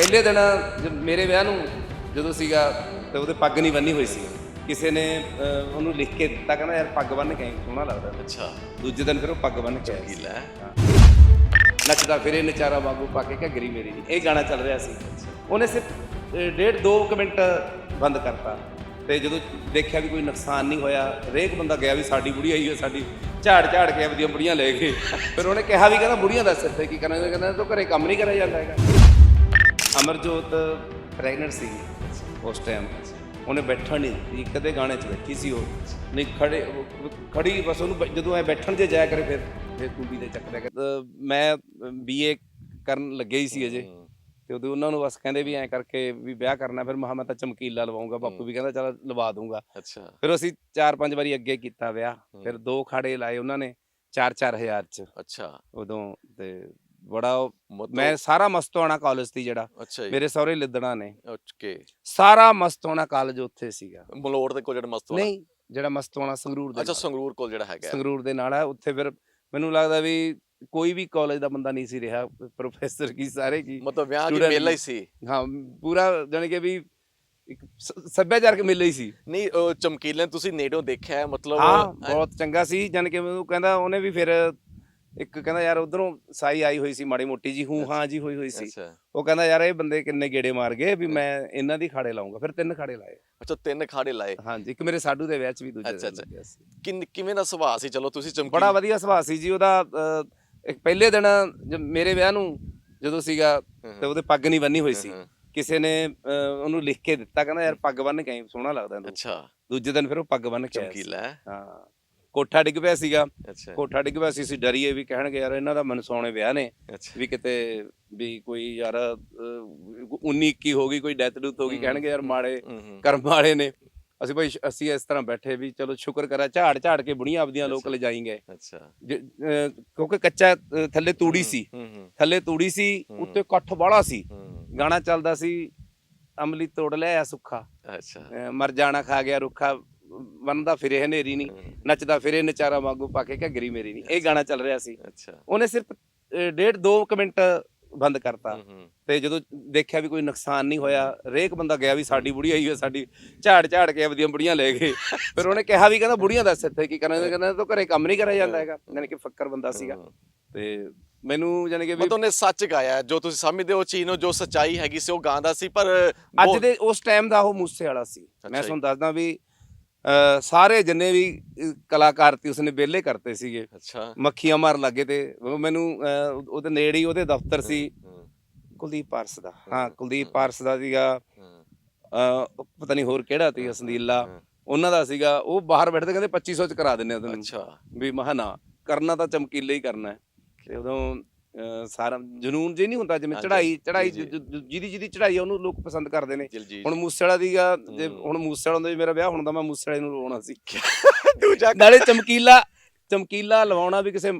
ਪਹਿਲੇ ਦਿਨ ਜ- ਮੇਰੇ ਵਿਆਹ ਨੂੰ ਜਦੋਂ ਸੀਗਾ ਤੇ ਉਹਦੇ ਪੱਗ ਨਹੀਂ ਬੰਨੀ ਹੋਈ ਸੀ। ਕਿਸੇ ਨੇ ਅਹ, ਉਹਨੂੰ ਲਿਖ ਕੇ ਦਿੱਤਾ ਕਹਿੰਦਾ ਯਾਰ ਪੱਗ ਬੰਨ ਕੇ ਆਈ, ਸੋਹਣਾ ਲੱਗਦਾ ਅੱਛਾ। ਦੂਜੇ ਦਿਨ ਫਿਰ ਉਹ ਪੱਗ ਬੰਨ ਕੇ ਆਇਆ ਹੈ। ਨੱਚਦਾ ਫਿਰੇ ਨਚਾਰਾ ਵਾਂਗੂ ਪਾ ਕੇ ਘੱਗਰੀ ਮੇਰੀ ਦੀ। ਇਹ ਗਾਣਾ ਚੱਲ ਰਿਹਾ ਸੀ। ਉਹਨੇ ਸਿਰਫ ਅਹ, ਡੇਢ ਦੋ ਕੁ ਮਿੰਟ ਬੰਦ ਕਰਤਾ। ਤੇ ਜਦੋਂ ਦੇਖਿਆ ਵੀ ਕੋਈ ਨੁਕਸਾਨ ਨਹੀਂ ਹੋਇਆ ਹਰੇਕ ਬੰਦਾ ਗਿਆ ਵੀ ਸਾਡੀ ਬੁੜੀ ਆਈ ਹੈ ਸਾਡੀ ਝਾੜ ਝਾੜ ਕੇ ਆਪਦੀਆਂ ਬੁੜੀਆਂ ਲੈ ਗਏ ਫਿਰ ਉਹਨੇ ਕਿਹਾ ਵੀ ਕਹਿੰਦਾ ਬੁੜੀਆਂ ਦਾ ਸਿਰ ਤੇ ਕੀ ਕਰਨਾ? ਕਹਿੰਦਾ ਤੂੰ ਘਰੇ ਕੰਮ ਨਹੀਂ ਕਰਿਆ ਜਾਂਦਾ ਹੈਗਾ। ਅਮਰਜੋਤ ਪ੍ਰੈਗਨੈਂਟ ਸੀ ਉਸ ਟਾਈਮ ਉਹਨੇ ਬੈਠਣ ਨਹੀਂ ਦਿੱਤੀ ਕਦੇ ਗਾਣੇ 'ਚ ਬੈਠੀ ਸੀ ਉਹ। ਨਹੀਂ ਖੜੇ ਖੜੀ ਬਸ ਉਹਨੂੰ ਜਦੋਂ ਐ ਬੈਠਣ ਜੇ ਜਾਇਆ ਕਰੇ ਫਿਰ ਫਿਰ ਤੂੰ ਦੇ ਕਰ ਅਹ ਮੈਂ ਬੀਏ ਕਰਨ ਲੱਗੇ ਹੀ ਸੀ ਅਜੇ। ਤੇ ਉਦੋਂ ਉਹਨਾਂ ਨੂੰ ਬਸ ਕਹਿੰਦੇ ਵੀ ਐਂ ਕਰਕੇ ਵੀ ਵਿਆਹ ਕਰਨਾ ਫਿਰ ਮਹਾ ਮੈਂ ਤਾਂ ਚਮਕੀਲਾ ਲਵਾਉਂਗਾ ਬਾਪੂ ਵੀ ਕਹਿੰਦਾ ਚਲ ਲਵਾ ਦੂੰਗਾ। ਅੱਛਾ। ਫਿਰ ਅਸੀਂ ਚਾਰ ਪੰਜ ਵਾਰੀ ਅੱਗੇ ਕੀਤਾ ਵਿਆਹ। ਫਿਰ ਦੋ ਖਾੜੇ ਲਾਏ ਉਹਨਾਂ ਨੇ 4-4000 ਚ। ਅੱਛਾ। ਉਦੋਂ ਤੇ ਬੜਾ ਮੈਂ ਸਾਰਾ ਮਸਤੋਆਣਾ ਕਾਲਜ ਸੀ ਜਿਹੜਾ ਅੱਛਾ ਜੀ। ਮੇਰੇ ਸਹੁਰੇ ਲਿੱਦਣਾ ਨੇ। ਓਕੇ। ਸਾਰਾ ਮਸਤੋਆਣਾ ਕਾਲਜ ਉੱਥੇ ਸੀਗਾ। ਮਲੋੜ ਦੇ ਕੋਲ ਜਿਹੜਾ ਮਸਤ ਵਾਲਾ ਨਹੀਂ ਜਿਹੜਾ ਮਸਤੋਆਣਾ ਸੰਗਰੂਰ ਦੇ ਅੱਛਾ ਸੰਗਰੂਰ ਕੋਲ ਜਿਹੜਾ ਹੈਗਾ। ਸੰਗਰੂਰ ਦੇ ਨਾਲ ਹੈ ਉੱਥੇ ਫਿਰ ਮੈਨੂੰ ਲੱਗਦਾ ਵੀ ਕੋਈ ਵੀ ਕਾਲਜ ਦਾ ਬੰਦਾ ਨਹੀਂ ਸੀ ਰਿਹਾ ਪ੍ਰੋਫੈਸਰ ਕੀ ਸਾਰੇ ਕੀ ਮਤਲਬ ਵਿਆਹ Student ਮੇਲਾ ਹੀ। ਸੀ। ਹਾਂ ਪੂਰਾ ਜਾਣੀ ਕਿ ਵੀ ਇੱਕ ਸੱਭਿਆਚਾਰਕ ਮੇਲਾ ਹੀ ਸੀ। ਨਹੀਂ ਚਮਕੀਲੇ ਤੁਸੀਂ ਨੇੜੋਂ ਦੇਖਿਆ ਮਤਲਬ ਹਾਂ ਬਹੁਤ ਚੰਗਾ ਸੀ ਜਾਣੀ ਕਿ ਮੈਨੂੰ ਕਹਿੰਦਾ ਉਹਨੇ ਵੀ ਫਿਰ ਇੱਕ ਕਹਿੰਦਾ ਯਾਰ ਉਧਰੋਂ ਸਾਈ ਆਈ ਹੋਈ ਸੀ ਮਾੜੀ ਮੋਟੀ ਜੀ ਹੂੰ ਹਾਂ ਜੀ ਹੋਈ ਹੋਈ ਸੀ। ਅੱਛਾ। ਉਹ ਕਹਿੰਦਾ ਯਾਰ ਇਹ ਬੰਦੇ ਕਿੰਨੇ ਗੇੜੇ ਮਾਰ ਗਏ ਵੀ ਮੈਂ ਇਹਨਾਂ ਦੀ ਖਾੜੇ ਲਾਉਂਗਾ ਫਿਰ ਤਿੰਨ ਖਾੜੇ ਲਾਏ। ਅੱਛਾ ਤਿੰਨ ਖਾੜੇ ਲਾਏ। ਹਾਂਜੀ ਇੱਕ ਮੇਰੇ ਸਾਡੂ ਦੇ ਵਿਆਹ 'ਚ ਵੀ ਦੂਜੇ ਅੱਛਾ, ਅੱਛਾ। ਕਿੰਨ- ਕਿਵੇਂ ਦਾ ਸੁਭਾਅ ਸੀ? ਚਲੋ ਤੁਸੀਂ ਚਮਕੀ। ਬੜਾ ਵਧੀਆ ਸੁਭਾਅ ਸੀ ਜੀ ਉਹਦਾ ਇੱਕ ਪਹਿਲੇ ਦਿਨ ਮੇਰੇ ਵਿਆਹ ਨੂੰ ਜਦੋਂ ਸੀਗਾ ਤੇ ਉਹਦੇ ਪੱਗ ਨਹੀਂ ਬੰਨੀ ਹੋਈ ਸੀ। ਕਿਸੇ ਨੇ ਉਹਨੂੰ ਲਿਖ ਕੇ ਦਿੱਤਾ ਕਹਿੰਦਾ ਯਾਰ ਪੱਗ ਬੰਨ ਕੇ ਸੋਹਣਾ ਲੱਗਦਾ ਤੂੰ। ਅੱਛਾ। ਦੂਜੇ ਦਿਨ ਫਿਰ ਉਹ ਪੱਗ ਬੰਨ ਕੇ। ਚਮਕੀਲਾ ਹਾਂ। ਕੋਠਾ ਡਿੱਗ ਪਿਆ ਸੀਗਾ। ਅੱਛਾ। ਕੋਠਾ ਡਿੱਗ ਪਿਆ ਸੀ ਅਸੀਂ ਡਰੀਏ ਵੀ ਕਹਿਣਗੇ ਯਾਰ ਇਹਨਾਂ ਦਾ ਮਨਸੌਣੇ ਵਿਆਹ ਨੇ। ਵੀ ਕਿਤੇ ਵੀ ਕੋਈ ਯਾਰ 19 21 ਹੋ ਗਈ ਕੋਈ ਡੈਥ ਡੂਥ ਹੋ ਗਈ ਕਹਿਣਗੇ ਯਾਰ ਮਾੜੇ ਕਰਮ ਵਾਲੇ ਨੇ। ਅਸੀਂ ਭਾਈ ਅਸੀਂ ਇਸ ਤਰ੍ਹਾਂ ਬੈਠੇ ਵੀ ਚਲੋ ਸ਼ੁਕਰ ਕਰਾ ਝਾੜ ਝਾੜ ਕੇ ਬੁੜੀਆਂ ਆਪਦੀਆਂ ਲੋਕ ਅੱਛਾ। ਲਿਜਾਈ ਗਏ ਅੱਛਾ। ਕਿਉਂਕਿ ਕੱਚਾ ਥੱਲੇ ਤੂੜੀ ਸੀ। ਥੱਲੇ ਤੂੜੀ ਸੀ। ਉੱਤੇ ਇਕੱਠ ਬਾਲਾ ਸੀ। ਗਾਣਾ ਚੱਲਦਾ ਸੀ ਅਮਲੀ ਤੋੜ ਲਿਆ ਸੁੱਖਾ। ਅੱਛਾ। ਮਰ ਜਾਣਾ ਖਾ ਗਿਆ ਰੁੱਖਾ। ਬੰਦਾ ਫਿਰੇ ਹਨੇਰੀ ਨਹੀਂ ਨੱਚਦਾ ਫਿਰੇ ਨਚਾਰਾ ਵਾਂਗੂ ਪਾ ਕੇ ਘੱਗਰੀ ਮੇਰੀ ਨਹੀਂ। ਇਹ ਗਾਣਾ ਚੱਲ ਰਿਹਾ ਸੀ। ਅੱਛਾ। ਉਹਨੇ ਸਿਰਫ ਡੇਢ ਦੋ ਕੁ ਮਿੰਟ ਬੰਦ ਕਰਤਾ। ਤੇ ਜਦੋਂ ਦੇਖਿਆ ਵੀ ਕੋਈ ਨੁਕਸਾਨ ਨਹੀਂ ਹੋਇਆ ਹਰੇਕ ਬੰਦਾ ਗਿਆ ਵੀ ਸਾਡੀ ਬੁੜੀ ਆਈ ਹੈ ਸਾਡੀ ਝਾੜ ਝਾੜ ਕੇ ਆਪਦੀਆਂ ਬੁੜੀਆਂ ਲੈ ਗਏ। ਫਿਰ ਉਹਨੇ ਕਿਹਾ ਵੀ ਕਹਿੰਦਾ ਬੁੜੀਆਂ ਦਾ ਸਿਰ ਤੇ ਕੀ ਕਰਨਾ ਕਹਿੰਦਾ ਤੂੰ ਘਰੇ ਕੰਮ ਨਹੀਂ ਕਰਿਆ ਜਾਂਦਾ ਹੈਗਾ। ਯਾਨੀ ਕਿ ਫੱਕਰ ਬੰਦਾ ਸੀਗਾ। ਤੇ ਮੈਨੂੰ ਯਾਨੀ ਕਿ ਮਤਲਬ ਉਹਨੇ ਸੱਚ ਗਾਇਆ ਜੋ ਤੁਸੀਂ ਸਮਝਦੇ ਹੋ ਚੀਜ਼ ਨੂੰ ਜੋ ਸੱਚਾਈ ਹੈਗੀ ਸੀ ਉਹ ਗਾਉਂਦਾ ਸੀ ਪਰ ਅੱਜ ਦੇ ਉਸ ਟਾਈਮ ਦਾ ਉਹ ਮੂਸੇ ਵਾਲਾ ਸੀ। ਮੈਂ। ਤੁਹਾਨੂੰ ਦੱਸਦਾ ਵੀ ਸਾਰੇ ਜਿੰਨੇ ਵੀ ਕਲਾਕਾਰ ਸੀ ਉਸਨੇ ਵਿਹਲੇ ਕਰਤੇ ਸੀਗੇ। ਅੱਛਾ। ਮੱਖੀਆਂ ਮਾਰਨ ਲੱਗੇ ਤੇ ਉਹ ਮੈਨੂੰ ਉਹਦੇ ਨੇੜੇ ਹੀ ਉਹਦੇ ਦਫ਼ਤਰ ਸੀ। ਕੁਲਦੀਪ ਪਾਰਸ ਦਾ। ਹਾਂ ਕੁਲਦੀਪ ਪਾਰਸ ਦਾ ਸੀਗਾ। ਪਤਾ ਨਹੀਂ ਹੋਰ ਕਿਹੜਾ ਸੀ ਸੰਦੀਲਾ। ਉਹਨਾਂ ਦਾ ਸੀਗਾ। ਉਹ ਬਾਹਰ ਬੈਠਦੇ ਕਹਿੰਦੇ 2500 ਚ ਕਰਾ ਦਿੰਨੇ ਆ ਤੈਨੂੰ ਅੱਛਾ। ਵੀ ਮਹਾ ਨਾ ਕਰਨਾ ਤਾਂ ਚਮਕੀਲੇ ਹੀ ਕਰਨਾ। ਹੈ ਤੇ ਉਦੋਂ ਸਾਰਾ ਜਨੂਨ ਜੇ ਨਹੀਂ ਹੁੰਦਾ ਜਿਵੇਂ ਚੜਾਈ ਚੜਾਈ। ਜਿਹਦੀ ਜਿਹਦੀ ਚੜਾਈ ਆ ਉਹਨੂੰ ਲੋਕ ਪਸੰਦ ਕਰਦੇ ਨੇ ਹੁਣ ਮੂਸੇ ਵਾਲਾ ਦੀਗਾ ਜੇ। ਹੁਣ ਮੂਸੇ ਵਾਲਾ ਹੁੰਦਾ ਜੀ ਮੇਰਾ ਵਿਆਹ ਹੁੰਦਾ ਮੈਂ ਮੂਸੇ ਵਾਲੇ ਨੂੰ ਰੋਣਾ ਸੀ ਦੂਜਾ ਨਾਲੇ ਚਮਕੀਲਾ ਚਮਕੀਲਾ ਲਵਾਉਣਾ ਵੀ ਕਿਸੇ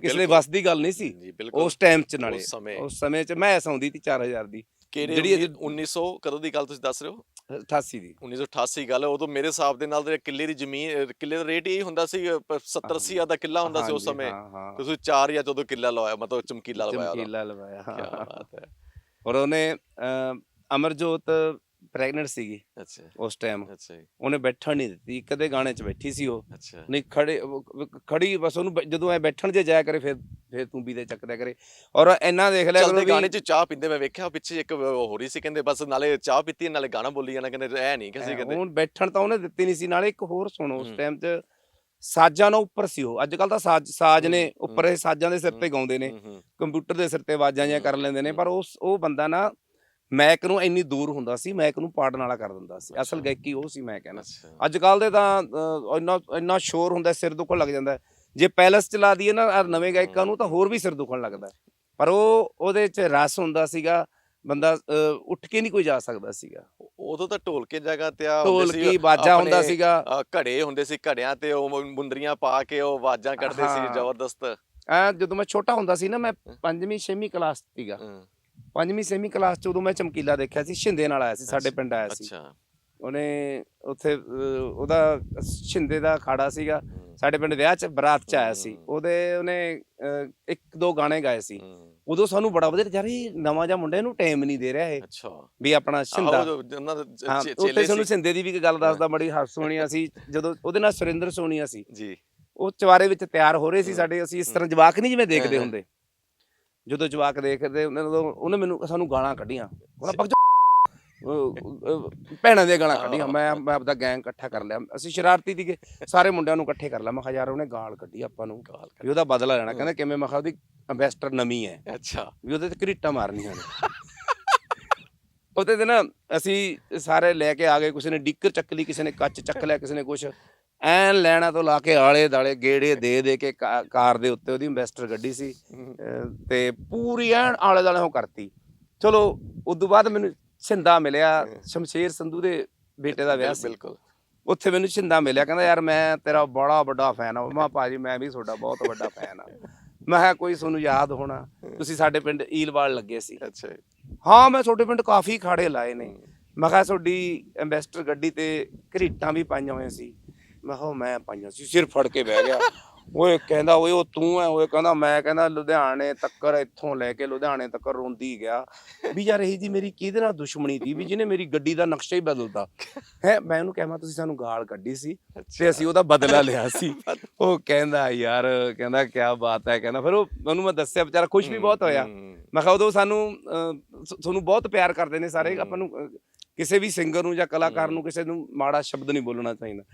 ਕਿਸੇ ਦੇ। ਵੱਸ ਦੀ ਗੱਲ ਨਹੀਂ ਸੀ ਉਸ ਟਾਈਮ ਚ ਨਾਲੇ ਉਸ ਸਮੇਂ। ਚ ਮੈਂ ਆਉਂਦੀ ਸੀ 4000 ਦੀ ਕਿਹੜੇ ਜਿਹੜੀ ਜਿਹੜੀ ਇਹ- 1900 ਕਦੋਂ ਦੀ ਗੱਲ ਤੁਸੀਂ ਦੱਸ ਰਹੇ ਹੋ? 88 ਦੀ। 1988 ਗੱਲ ਹੈ, ਉਦੋਂ ਮੇਰੇ ਹਿਸਾਬ ਦੇ ਨਾਲ ਤੇ ਕਿੱਲੇ ਦੀ ਜ਼ਮੀਨ ਕਿੱਲੇ ਦਾ ਰੇਟ ਇਹ ਹੁੰਦਾ ਸੀ 70 80 ਹਜ਼ਾਰ ਦਾ ਕਿੱਲਾ ਹੁੰਦਾ ਸੀ ਉਸ ਹਾਂਜੀ, ਸਮੇਂ। ਹਾਂ ਹਾਂ। ਤੁਸੀਂ 4 ਜਾਂ ਜਦੋਂ ਕਿੱਲਾ ਲਵਾਇਆ ਮਤਲਬ ਚਮਕੀਲਾ ਲਵਾਇਆ ਉਹਦਾ। ਚਮਕੀਲਾ ਲਵਾਇਆ ਕੀ ਹਾਂ ਬਾਤ ਹੈ। ਔਰ ਉਹਨੇ ਅਮਰਜੋਤ ਪ੍ਰੈਗਨੈਂਟ ਸੀਗੀ ਅੱਛਾ। ਉਸ ਟਾਈਮ। ਅੱਛਾ ਜੀ, ਉਹਨੇ ਬੈਠਣ ਨਹੀਂ ਦਿੱਤੀ ਕਦੇ ਗਾਣੇ 'ਚ ਬੈਠੀ ਸੀ ਉਹ। ਅੱਛਾ। ਨਹੀਂ ਖੜੇ ਉਹ ਖੜੀ ਬਸ ਉਹਨੂੰ ਬ- ਜਦੋਂ ਐ ਬੈਠਣ ਜੇ ਜਾਇਆ ਕਰੇ ਫਿਰ ਫਿਰ ਤੂੰ ਵੀ ਦੇ ਚੱਕਦਿਆ ਕਰੇ। ਔਰ ਇੰਨਾ ਦੇਖ ਲਿਆ ਚਲਦੇ ਗਾਣੇ 'ਚ ਚਾਹ ਪੀਂਦੇ ਮੈਂ ਵੇਖਿਆ ਪਿੱਛੇ ਇੱਕ ਹੋ ਰਹੀ ਸੀ ਕਹਿੰਦੇ ਬਸ ਨਾਲੇ ਚਾਹ ਪੀਤੀ ਨਾਲੇ ਗਾਣਾ ਬੋਲੀ ਜਾਣਾ ਕਹਿੰਦੇ ਐ ਨਹੀਂ ਕਿਸੇ ਕਹਿੰਦੇ। ਹੁਣ ਬੈਠਣ ਤਾਂ ਉਹਨੇ ਦਿੱਤੀ ਨਹੀਂ ਸੀ ਨਾਲੇ ਇੱਕ ਹੋਰ ਸੁਣੋ ਉਸ। ਟਾਈਮ 'ਚ ਸਾਜ਼ਾਂ ਨਾਲ ਉੱਪਰ ਸੀ ਉਹ। ਅੱਜ ਕੱਲ ਤਾਂ ਸਾਜ਼ ਸਾਜ਼ ਨੇ ਉੱਪਰ ਇਹ ਸਾਜ਼ਾਂ ਦੇ ਸਿਰ ਤੇ ਗਾਉਂਦੇ ਨੇ। ਕੰਪਿਊਟਰ ਦੇ ਸਿਰ ਤੇ ਆਵਾਜ਼ਾਂ ਜਿਹੀਆਂ ਕਰ ਲੈਂਦੇ ਨੇ। ਪਰ ਉਸ ਉਹ ਬੰਦਾ ਨਾ ਮੈਕ ਨੂੰ ਇੰਨੀ ਦੂਰ ਹੁੰਦਾ ਸੀ ਮੈਕ ਨੂੰ ਪਾੜਨ ਵਾਲਾ ਕਰ ਦਿੰਦਾ ਸੀ। ਅਸਲ। ਗਾਇਕੀ ਉਹ ਸੀ ਮੈਂ ਕਹਿੰਦਾ ਅੱਜ ਕੱਲ ਦੇ ਤਾਂ ਇੰਨਾ ਇੰਨਾ ਸ਼ੋਰ ਹੁੰਦਾ ਸਿਰ ਦੁਖਣ ਲੱਗ ਜਾਂਦਾ ਹੈ। ਜੇ ਪੈਲਸ ਚਲਾ ਦਈਏ ਨਾ ਨਵੇਂ ਗਾਇਕਾਂ ਨੂੰ ਤਾਂ ਹੋਰ ਵੀ ਸਿਰ ਦੁਖਣ ਲੱਗਦਾ। ਪਰ ਉਹ ਉਹਦੇ ਚ ਰਸ ਹੁੰਦਾ ਸੀਗਾ ਬੰਦਾ ਉੱਠ ਕੇ ਨਹੀਂ ਕੋਈ ਜਾ ਸਕਦਾ ਸੀਗਾ। ਉਦੋਂ ਤਾਂ ਢੋਲਕੇ ਜਗ੍ਹਾ ਤੇ ਆ ਢੋਲਕੀ ਬਾਜਾ ਹੁੰਦਾ ਸੀਗਾ। ਘੜੇ ਹੁੰਦੇ ਸੀ ਘੜਿਆਂ ਤੇ ਉਹ ਮੁੰਦਰੀਆਂ ਪਾ ਕੇ ਉਹ ਆਵਾਜ਼ਾਂ ਕੱਢਦੇ ਸੀ। ਜ਼ਬਰਦਸਤ। ਐ ਜਦੋਂ ਮੈਂ ਛੋਟਾ ਹੁੰਦਾ ਸੀ ਨਾ ਮੈਂ ਪੰਜਵੀਂ ਛੇਵੀਂ ਕਲਾਸ 'ਚ ਸੀਗਾ। ਹਮ, ਪੰਜਵੀਂ ਛੇਵੀਂ ਕਲਾਸ 'ਚ ਉਦੋਂ ਮੈਂ ਚਮਕੀਲਾ ਦੇਖਿਆ ਸੀ ਸ਼ਿੰਦੇ ਨਾਲ ਆਇਆ ਸੀ ਸਾਡੇ ਪਿੰਡ ਆਇਆ ਸੀ। ਅੱਛਾ। ਉਹਨੇ ਉੱਥੇ ਉਹਦਾ ਸ਼ਿੰਦੇ ਦਾ ਅਖਾੜਾ ਸੀਗਾ। ਸਾਡੇ ਪਿੰਡ ਵਿਆਹ 'ਚ ਬਰਾਤ 'ਚ ਆਇਆ ਸੀ। ਉਹਦੇ ਉਹਨੇ ਇੱਕ ਦੋ ਗਾਣੇ ਗਾਏ ਸੀ। ਉਦੋਂ ਸਾਨੂੰ ਬੜਾ ਵਧੀਆ ਯਾਰ ਇਹ ਨਵਾਂ ਜਿਹਾ ਮੁੰਡਾ ਇਹਨੂੰ ਟਾਈਮ ਨਹੀਂ ਦੇ ਰਿਹਾ ਇਹ। ਅੱਛਾ। ਵੀ ਆਪਣਾ ਸਿੰਦਾ ਉਹਨਾਂ ਦੇ ਸਾਨੂੰ ਸੀ। ਸਿੰਦੇ ਦੀ ਵੀ ਇੱਕ ਗੱਲ ਦੱਸਦਾ ਬੜੀ ਹੱਸ ਸੋਹਣੀ ਅਸੀਂ। ਜਦੋਂ ਉਹਦੇ ਨਾਲ ਸੁਰਿੰਦਰ ਸੋਨੀਆ ਸੀ ਜੀ। ਉਹ ਚਵਾਰੇ ਵਿੱਚ ਤਿਆਰ ਹੋ ਰਹੇ ਸੀ ਸਾਡੇ। ਅਸੀਂ ਇਸ ਤਰ੍ਹਾਂ ਜਵਾਕ ਨਹੀਂ ਜਿਵੇਂ ਦੇਖਦੇ। ਹੁੰਦੇ। ਜਦੋਂ ਜਵਾਕ ਦੇਖਦੇ ਉਹਨਾਂ ਮੈਨੂੰ ਸਾਨੂੰ ਗਾਲਾਂ ਕੱਢੀਆਂ। ਉਹਨਾਂ ਭੈਣਾਂ ਦੀਆਂ ਗਾਲਾਂ ਕੱਢੀਆਂ। ਮੈਂ ਮੈਂ ਆਪਦਾ ਗੈਂਗ ਇਕੱਠਾ ਕਰ ਲਿਆ। ਅਸੀਂ ਸ਼ਰਾਰਤੀ ਸੀਗੇ। ਸਾਰੇ ਮੁੰਡਿਆਂ ਨੂੰ ਇਕੱਠੇ ਕਰ ਲਿਆ। ਮੈਂ ਕਿਹਾ ਯਾਰ ਉਹਨੇ ਗਾਲ ਕੱਢੀ ਆਪਾਂ ਨੂੰ ਵੀ ਉਹਦਾ ਬਦਲਾ ਲੈਣਾ। ਕਹਿੰਦਾ ਕਿਵੇਂ? ਮੈਂ ਕਿਹਾ ਉਹਦੀ ਅੰਬੈਸਟਰ ਨਵੀਂ ਹੈ। ਅੱਛਾ। ਵੀ ਉਹਦੇ ਤੇ ਘਰੀਟਾਂ ਮਾਰਨੀਆਂ ਨੇ। ਉਹਦੇ ਤੇ ਨਾ ਅਸੀਂ ਸਾਰੇ ਲੈ ਕੇ ਆ ਗਏ। ਕਿਸੇ ਨੇ ਡਿੱਕਰ ਚੱਕ ਲਈ ਕਿਸੇ ਨੇ ਕੱਚ ਚੱਕ ਲਿਆ ਕਿਸੇ ਨੇ ਕੁਛ। ਐਨ ਲੈਣਾ ਤੋਂ ਲਾ ਕੇ ਆਲੇ ਦਾਲੇ ਗੇੜੇ ਦੇ ਦੇ ਕੇ ਕਾਰ ਦੇ ਉੱਤੇ ਉਹਦੀ ਇਨਵੈਸਟਰ ਗੱਡੀ ਸੀ। ਤੇ ਪੂਰੀ ਐਨ ਆਲੇ ਦਾਲੇ ਉਹ ਕਰਤੀ। ਚਲੋ ਉਦੋਂ ਬਾਅਦ ਮੈਨੂੰ ਛਿੰਦਾ ਮਿਲਿਆ ਸ਼ਮਸ਼ੇਰ ਸੰਧੂ ਦੇ ਬੇਟੇ ਦਾ ਵਿਆਹ ਸੀ। ਬਿਲਕੁਲ। ਉੱਥੇ ਮੈਨੂੰ ਛਿੰਦਾ ਮਿਲਿਆ ਕਹਿੰਦਾ ਯਾਰ ਮੈਂ ਤੇਰਾ ਬੜਾ ਵੱਡਾ ਫੈਨ ਆ। ਮੈਂ ਭਾਜੀ ਮੈਂ ਵੀ ਤੁਹਾਡਾ ਬਹੁਤ ਵੱਡਾ ਫੈਨ ਆ। ਮੈਂ ਕਿਹਾ ਕੋਈ ਤੁਹਾਨੂੰ ਯਾਦ ਹੋਣਾ ਤੁਸੀਂ ਸਾਡੇ ਪਿੰਡ ਈਲਵਾਲ ਲੱਗੇ ਸੀ। ਅੱਛਾ। ਹਾਂ ਮੈਂ ਤੁਹਾਡੇ ਪਿੰਡ ਕਾਫੀ ਖਾੜੇ ਲਾਏ ਨੇ। ਮੈਂ ਕਿਹਾ ਤੁਹਾਡੀ ਐਮਬੈਸਟਰ ਗੱਡੀ ਤੇ ਘਰੀਟਾਂ ਵੀ ਪਾਈਆਂ ਹੋਈਆਂ ਸੀ। ਮੈਂ ਕਿਹਾ ਮੈਂ ਪਾਈਆਂ ਸੀ ਸਿਰ ਫੜ ਕੇ ਬਹਿ ਗਿਆ। ਓਏ ਕਹਿੰਦਾ ਓਏ ਉਹ ਤੂੰ ਐ ਓਏ ਕਹਿੰਦਾ ਮੈਂ ਕਹਿੰਦਾ ਲੁਧਿਆਣੇ ਤੱਕਰ ਇੱਥੋਂ ਲੈ ਕੇ ਲੁਧਿਆਣੇ ਤੱਕਰ ਰੋਂਦੀ ਗਿਆ। ਵੀ ਯਾਰ ਇਹ ਜੀ ਮੇਰੀ ਕਿਹਦੇ ਨਾਲ ਦੁਸ਼ਮਣੀ ਸੀ? ਵੀ ਜਿਹਨੇ ਮੇਰੀ ਗੱਡੀ ਦਾ ਨਕਸ਼ਾ ਹੀ ਬਦਲਤਾ। ਹੈ ਮੈਂ ਉਹਨੂੰ ਕਹਿ ਮੈਂ ਤੁਸੀਂ ਸਾਨੂੰ ਗਾਲ ਕੱਢੀ ਸੀ ਤੇ ਅਸੀਂ ਉਹਦਾ ਬਦਲਾ ਲਿਆ ਸੀ। ਉਹ ਕਹਿੰਦਾ ਯਾਰ ਕਹਿੰਦਾ ਕੀ ਬਾਤ ਹੈ ਕਹਿੰਦਾ ਫਿਰ ਉਹ ਉਹਨੂੰ ਮੈਂ ਦੱਸਿਆ ਵਿਚਾਰਾ ਖੁਸ਼ ਵੀ ਬਹੁਤ ਹੋਇਆ। ਮੈਂ ਕਿਹਾ ਉਦੋਂ ਸਾਨੂੰ ਤੁਹਾਨੂੰ ਬਹੁਤ ਪਿਆਰ ਕਰਦੇ ਨੇ ਸਾਰੇ। ਆਪਾਂ ਨੂੰ ਕਿਸੇ ਵੀ ਸਿੰਗਰ ਨੂੰ ਜਾਂ ਕਲਾਕਾਰ ਨੂੰ ਕਿਸੇ ਨੂੰ ਮਾੜਾ ਸ਼ਬਦ ਨਹੀਂ ਬੋਲਣਾ ਚਾਹੀਦਾ।